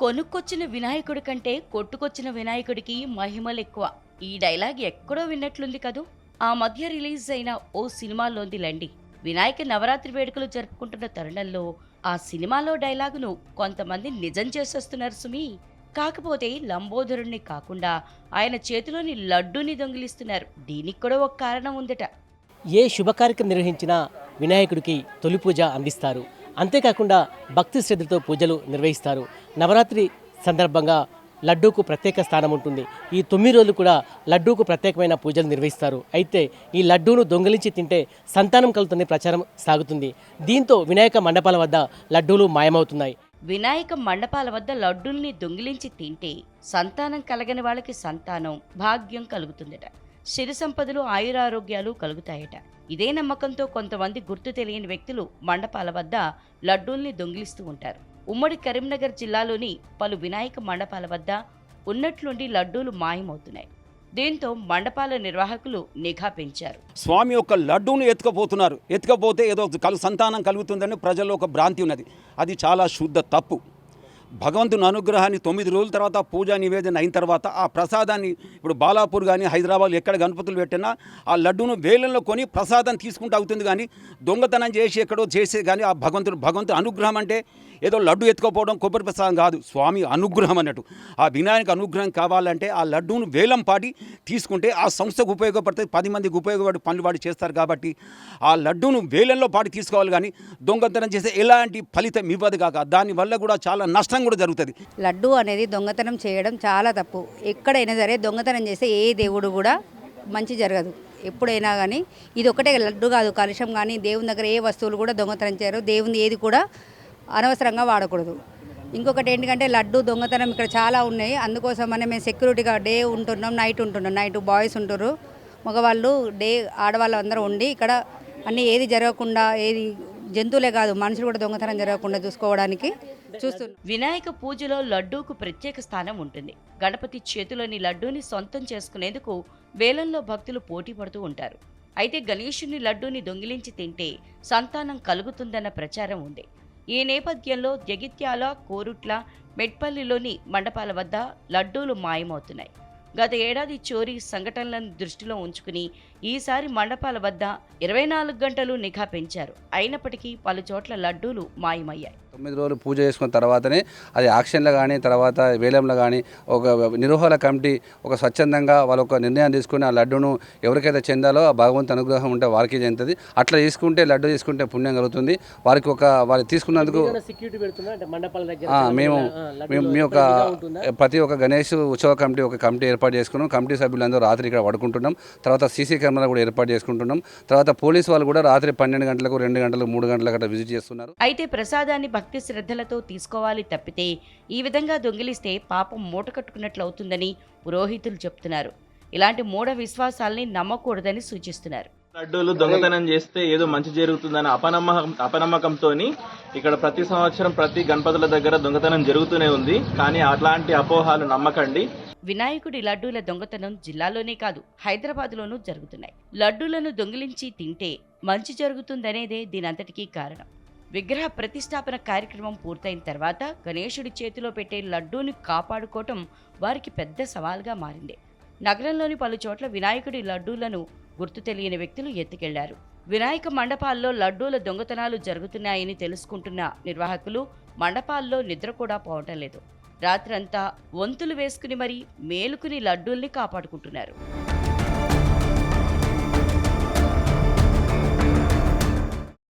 కొనుక్కొచ్చిన వినాయకుడి కంటే కొట్టుకొచ్చిన వినాయకుడికి మహిమలు ఎక్కువ. ఈ డైలాగ్ ఎక్కడో విన్నట్లుంది కదూ? ఆ మధ్య రిలీజ్ అయిన ఓ సినిమాలోంది లండి. వినాయక నవరాత్రి వేడుకలు జరుపుకుంటున్న తరుణంలో ఆ సినిమాలో డైలాగును కొంతమంది నిజం చేసేస్తున్నారు సుమి. కాకపోతే లంబోదరుణ్ణి కాకుండా ఆయన చేతిలోని లడ్డూని దొంగిలిస్తున్నారు. దీనికి కూడా ఒక కారణం ఉందట. ఏ శుభకార్యక్రమం నిర్వహించినా వినాయకుడికి తొలి పూజ అందిస్తారు. అంతేకాకుండా భక్తి శ్రద్ధతో పూజలు నిర్వహిస్తారు. నవరాత్రి సందర్భంగా లడ్డూకు ప్రత్యేక స్థానం ఉంటుంది. ఈ తొమ్మిది రోజులు కూడా లడ్డూకు ప్రత్యేకమైన పూజలు నిర్వహిస్తారు. అయితే ఈ లడ్డూను దొంగిలించి తింటే సంతానం కలుగుతుంది ప్రచారం సాగుతుంది. దీంతో వినాయక మండపాల వద్ద లడ్డూలు మాయమవుతున్నాయి. వినాయక మండపాల వద్ద లడ్డూల్ని దొంగిలించి తింటే సంతానం కలగని వాళ్ళకి సంతానం భాగ్యం కలుగుతుందట. సిరి సంపదలు ఆయురారోగ్యాలు కలుగుతాయట. ఇదే నమ్మకంతో కొంతమంది గుర్తు తెలియని వ్యక్తులు మండపాల వద్ద లడ్డూల్ని దొంగిలిస్తూ ఉంటారు. ఉమ్మడి కరీంనగర్ జిల్లాలోని పలు వినాయక మండపాల వద్ద ఉన్నట్లుండి లడ్డూలు మాయమవుతున్నాయి. దీంతో మండపాల నిర్వాహకులు నిఘా పెంచారు. స్వామి యొక్క లడ్డూను ఎత్తుకపోతున్నారు. ఎత్తుకపోతే ఏదో కలు సంతానం కలుగుతుందని ప్రజల్లో ఒక భ్రాంతి ఉన్నది. అది చాలా శుద్ధ తప్పు. భగవంతుని అనుగ్రహాన్ని తొమ్మిది రోజుల తర్వాత పూజా నివేదన అయిన తర్వాత ఆ ప్రసాదాన్ని ఇప్పుడు బాలాపూర్ కానీ హైదరాబాద్ ఎక్కడ గణపతులు పెట్టినా ఆ లడ్డును వేలంలో కొని ప్రసాదం తీసుకుంటూ అవుతుంది కానీ దొంగతనం చేసి ఎక్కడో చేసే కానీ ఆ భగవంతుడు భగవంతుడు అనుగ్రహం అంటే ఏదో లడ్డు ఎత్తుకోపోవడం కొబ్బరి ప్రసాదం కాదు. స్వామి అనుగ్రహం అన్నట్టు. ఆ వినాయక అనుగ్రహం కావాలంటే ఆ లడ్డూను వేలం పాటి తీసుకుంటే ఆ సంస్థకు ఉపయోగపడుతుంది పది మందికి ఉపయోగపడి పనులు వాడి చేస్తారు కాబట్టి ఆ లడ్డూను వేలంలో పాటి తీసుకోవాలి కానీ దొంగతనం చేస్తే ఎలాంటి ఫలితం ఇవ్వదు కాక. దానివల్ల కూడా చాలా నష్టం కూడా జరుగుతుంది. లడ్డు అనేది దొంగతనం చేయడం చాలా తప్పు. ఎక్కడైనా సరే దొంగతనం చేస్తే ఏ దేవుడు కూడా మంచి జరగదు. ఎప్పుడైనా కానీ ఇది ఒకటే లడ్డు కాదు కలుషం కానీ దేవుని దగ్గర ఏ వస్తువులు కూడా దొంగతనం చేయరు. దేవుని ఏది కూడా అనవసరంగా వాడకూడదు. ఇంకొకటి ఏంటంటే లడ్డు దొంగతనం ఇక్కడ చాలా ఉన్నాయి. అందుకోసం అనే మేము సెక్యూరిటీగా డే ఉంటున్నాం నైట్ ఉంటున్నాం. నైట్ బాయ్స్ ఉంటారు మగవాళ్ళు డే ఆడవాళ్ళు అందరూ ఉండి ఇక్కడ అన్నీ ఏది జరగకుండా ఏది జంతువులే కాదు మనుషులు కూడా దొంగతనం జరగకుండా చూసుకోవడానికి చూస్తున్నాం వినాయక పూజలో లడ్డూకు ప్రత్యేక స్థానం ఉంటుంది. గణపతి చేతిలోని లడ్డూని సొంతం చేసుకునేందుకు వేలంలో భక్తులు పోటీ పడుతూ ఉంటారు. అయితే గణేషుని లడ్డూని దొంగిలించి తింటే సంతానం కలుగుతుందన్న ప్రచారం ఉంది. ఈ నేపథ్యంలో జగిత్యాల కోరుట్ల మెట్పల్లిలోని మండపాల వద్ద లడ్డూలు మాయమవుతున్నాయి. గత ఏడాది చోరీ సంఘటనలను దృష్టిలో ఉంచుకుని ఈసారి మండపాల వద్ద ఇరవై నాలుగు గంటలు నిఘా పెంచారు. అయినప్పటికీ పలు చోట్ల లడ్డూలు మాయమయ్యాయి. తొమ్మిది రోజులు పూజ చేసుకున్న తర్వాతనే అది ఆక్షన్లో కానీ తర్వాత వేలంలో కానీ ఒక నిర్వహణ కమిటీ ఒక స్వచ్ఛందంగా వాళ్ళు ఒక నిర్ణయం తీసుకుని ఆ లడ్డును ఎవరికైతే చెందాలో ఆ భగవంతు అనుగ్రహం ఉంటే వారికి చెందుతుంది. అట్లా తీసుకుంటే లడ్డు తీసుకుంటే పుణ్యం కలుగుతుంది. వారికి ఒక వారు తీసుకున్నందుకు సెక్యూరిటీ పెడుతున్నా అంటే మండపాల దగ్గర ఆ, మేము మేము మీ యొక్క ప్రతి ఒక్క గణేష్ ఉత్సవ కమిటీ ఒక కమిటీ ఏర్పాటు చేసుకున్నాం. కమిటీ సభ్యులందరూ రాత్రి ఇక్కడ పడుకుంటున్నాం. తర్వాత సీసీ కెమెరా కూడా ఏర్పాటు చేసుకుంటున్నాం. తర్వాత పోలీసు వాళ్ళు కూడా రాత్రి పన్నెండు గంటలకు రెండు గంటలకు మూడు గంటలకు అట్లా విజిట్ చేస్తున్నారు. అయితే ప్రసాదాన్ని భక్తి శ్రద్ధలతో తీసుకోవాలి తప్పితే ఈ విధంగా దొంగిలిస్తే పాపం మూట కట్టుకున్నట్లు అవుతుందని పురోహితులు చెప్తున్నారు. ఇలాంటి మూఢ విశ్వాసాల్ని నమ్మకూడదని సూచిస్తున్నారు. లడ్డూలు దొంగతనం చేస్తే ఏదో మంచి జరుగుతుందని అపనమ్మకం అపనమ్మకంతో ఇక్కడ ప్రతి సంవత్సరం ప్రతి గణపతుల దగ్గర దొంగతనం జరుగుతూనే ఉంది. కానీ అట్లాంటి అపోహాలు నమ్మకండి. వినాయకుడి లడ్డూల దొంగతనం జిల్లాలోనే కాదు హైదరాబాద్లోనూ జరుగుతున్నాయి. లడ్డూలను దొంగిలించి తింటే మంచి జరుగుతుందనేదే దీనంతటికీ కారణం. విగ్రహ ప్రతిష్టాపన కార్యక్రమం పూర్తయిన తర్వాత గణేశుడి చేతిలో పెట్టే లడ్డూని కాపాడుకోవటం వారికి పెద్ద సవాల్గా మారింది. నగరంలోని పలు చోట్ల వినాయకుడి లడ్డూలను గుర్తు తెలియని వ్యక్తులు ఎత్తుకెళ్ళారు. వినాయక మండపాల్లో లడ్డూల దొంగతనాలు జరుగుతున్నాయని తెలుసుకుంటున్న నిర్వాహకులు మండపాల్లో నిద్ర కూడా పోవటం లేదు. రాత్రంతా వంతులు వేసుకుని మరీ మేలుకుని లడ్డూల్ని కాపాడుకుంటున్నారు.